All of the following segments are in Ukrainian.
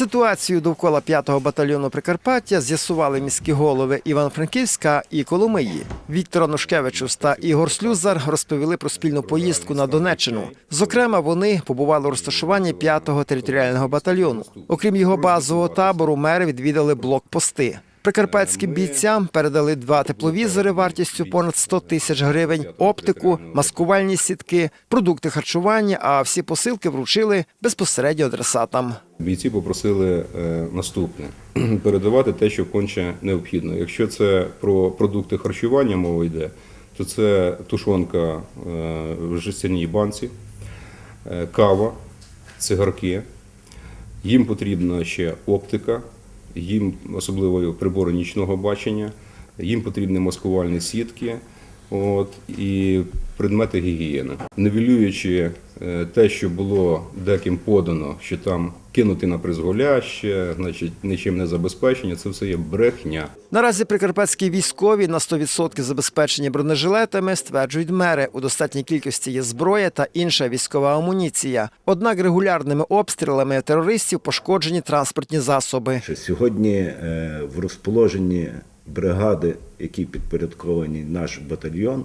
Ситуацію довкола 5-го батальйону Прикарпаття з'ясували міські голови Івано-Франківська і Коломиї. Віктор Анушкевичус та Ігор Слюзар розповіли про спільну поїздку на Донеччину. Зокрема, вони побували у розташуванні 5-го територіального батальйону. Окрім його базового табору, мери відвідали блокпости. Прикарпатським бійцям передали два тепловізори вартістю понад 100 тисяч гривень, оптику, маскувальні сітки, продукти харчування. А всі посилки вручили безпосередньо адресатам. Бійці попросили е, наступне: передавати те, що конче необхідно. Якщо це про продукти харчування мова йде, то це тушонка е, в жестяній банці, е, кава, цигарки. Їм потрібна ще оптика, їм особливо прибори нічного бачення, їм потрібні маскувальні сітки. От, і предмети гігієни. Невілюючи е, те, що було деким подано, що там кинути на призволяще, значить, нічим не забезпечення, це все є брехня. Наразі прикарпатські військові на 100% забезпечені бронежилетами, стверджують мери. У достатній кількості є зброя та інша військова амуніція. Однак регулярними обстрілами терористів пошкоджені транспортні засоби. Сьогодні е, в розположенні бригади, які підпорядковані наш батальйон,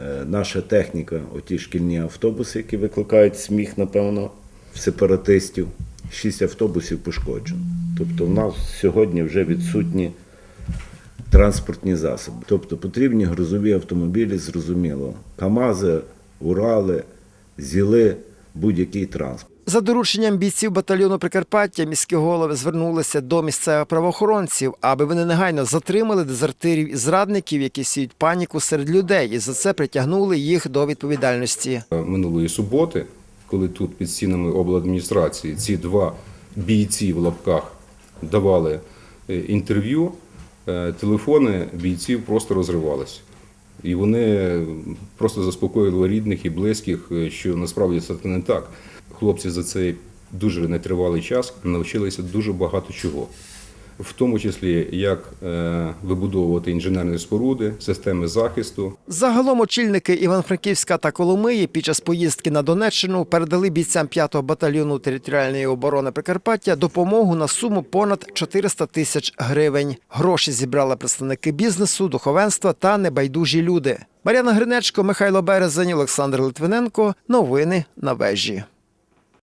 е, наша техніка, оті шкільні автобуси, які викликають сміх, напевно, сепаратистів, шість автобусів пошкоджено. Тобто в нас сьогодні вже відсутні транспортні засоби. Тобто потрібні грузові автомобілі, зрозуміло. КАМАЗи, Урали, ЗІЛи, будь-який транспорт. За дорученням бійців батальйону Прикарпаття міські голови звернулися до місцевих правоохоронців, аби вони негайно затримали дезертирів і зрадників, які сіють паніку серед людей, і за це притягнули їх до відповідальності. Минулої суботи, коли тут під стінами обладміністрації ці два бійці в лапках давали е, інтерв'ю, е, телефони бійців просто розривалися. І вони просто заспокоїли рідних і близьких, е, що насправді це не так. Хлопці за цей дуже нетривалий час навчилися дуже багато чого. В тому числі, як е, вибудовувати інженерні споруди, системи захисту, Загалом очільники Івано-Франківська та Коломиї під час поїздки на Донеччину передали бійцям 5-го батальйону територіальної оборони Прикарпаття допомогу на суму понад 400 тисяч гривень. Гроші зібрали представники бізнесу, духовенства та небайдужі люди. Мар'яна Гринечко, Михайло Березень, Олександр Литвиненко. Новини на вежі.